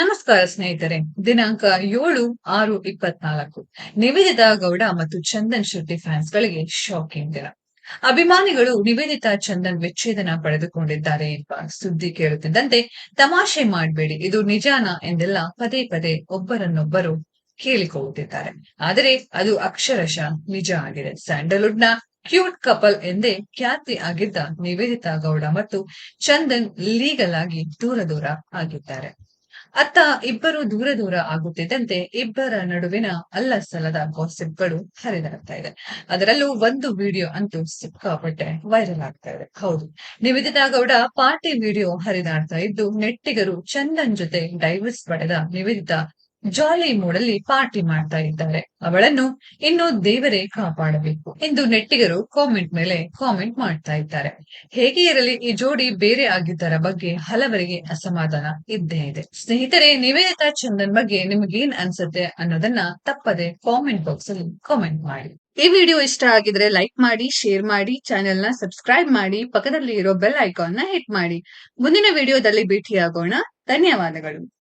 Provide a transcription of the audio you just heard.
ನಮಸ್ಕಾರ ಸ್ನೇಹಿತರೆ. ದಿನಾಂಕ ಏಳು ಆರು ಇಪ್ಪತ್ನಾಲ್ಕು. ನಿವೇದಿತಾ ಗೌಡ ಮತ್ತು ಚಂದನ್ ಶೆಟ್ಟಿ ಫ್ಯಾನ್ಸ್ ಗಳಿಗೆ ಶಾಕಿಂಗ್ ದಿನ. ಅಭಿಮಾನಿಗಳು ನಿವೇದಿತಾ ಚಂದನ್ ವಿಚ್ಛೇದನ ಪಡೆದುಕೊಂಡಿದ್ದಾರೆ ಎಂಬ ಸುದ್ದಿ ಕೇಳುತ್ತಿದ್ದಂತೆ ತಮಾಷೆ ಮಾಡಬೇಡಿ, ಇದು ನಿಜಾನ ಎಂದೆಲ್ಲ ಪದೇ ಪದೇ ಒಬ್ಬರನ್ನೊಬ್ಬರು ಕೇಳಿಕೊಳ್ಳುತ್ತಿದ್ದಾರೆ. ಆದರೆ ಅದು ಅಕ್ಷರಶಃ ನಿಜ ಆಗಿದೆ. ಸ್ಯಾಂಡಲ್ವುಡ್ನ ಕ್ಯೂಟ್ ಕಪಲ್ ಎಂದೇ ಖ್ಯಾತಿ ಆಗಿದ್ದ ನಿವೇದಿತಾ ಗೌಡ ಮತ್ತು ಚಂದನ್ ಲೀಗಲ್ ಆಗಿ ದೂರ ದೂರ ಆಗಿದ್ದಾರೆ. ಅತ್ತ ಇಬ್ಬರು ದೂರ ದೂರ ಆಗುತ್ತಿದ್ದಂತೆ ಇಬ್ಬರ ನಡುವಿನ ಅಲ್ಲ ಸಲದ ಗಾಸಿಪ್ಗಳು ಹರಿದಾಡ್ತಾ ಇದೆ. ಅದರಲ್ಲೂ ಒಂದು ವಿಡಿಯೋ ಅಂತೂ ಸಿಕ್ಕಾಪಟ್ಟೆ ವೈರಲ್ ಆಗ್ತಾ ಇದೆ. ಹೌದು. ನಿವೇದಿತಾ ಗೌಡ ಪಾರ್ಟಿ ವಿಡಿಯೋ ಹರಿದಾಡ್ತಾ ಇದ್ದು, ನೆಟ್ಟಿಗರು ಚಂದನ್ ಜೊತೆ ಡೈವರ್ಸ್ ಪಡೆದ ನಿವೇದಿತಾ ಜಾಲಿ ಮೂಡಲ್ಲಿ ಪಾರ್ಟಿ ಮಾಡ್ತಾ ಇದ್ದಾರೆ. ಅವಳನ್ನು ಇನ್ನು ದೇವರೇ ಕಾಪಾಡಬೇಕು ಎಂದು ನೆಟ್ಟಿಗರು ಕಾಮೆಂಟ್ ಮೇಲೆ ಕಾಮೆಂಟ್ ಮಾಡ್ತಾ ಇದ್ದಾರೆ. ಹೇಗೆ ಇರಲಿ ಈ ಜೋಡಿ ಬೇರೆ ಆಗಿದ್ದರ ಬಗ್ಗೆ ಹಲವರಿಗೆ ಅಸಮಾಧಾನ ಇದ್ದೇ ಇದೆ. ಸ್ನೇಹಿತರೆ, ನಿವೇದಿತಾ ಚಂದನ್ ಬಗ್ಗೆ ನಿಮಗೇನ್ ಅನ್ಸುತ್ತೆ ಅನ್ನೋದನ್ನ ತಪ್ಪದೆ ಕಾಮೆಂಟ್ ಬಾಕ್ಸ್ ಅಲ್ಲಿ ಕಾಮೆಂಟ್ ಮಾಡಿ. ಈ ವಿಡಿಯೋ ಇಷ್ಟ ಆಗಿದ್ರೆ ಲೈಕ್ ಮಾಡಿ ಶೇರ್ ಮಾಡಿ ಚಾನೆಲ್ನ ಸಬ್ಸ್ಕ್ರೈಬ್ ಮಾಡಿ ಪಕ್ಕದಲ್ಲಿ ಇರೋ ಬೆಲ್ ಐಕಾನ್ನ ಹಿಟ್ ಮಾಡಿ. ಮುಂದಿನ ವಿಡಿಯೋದಲ್ಲಿ ಭೇಟಿಯಾಗೋಣ. ಧನ್ಯವಾದಗಳು.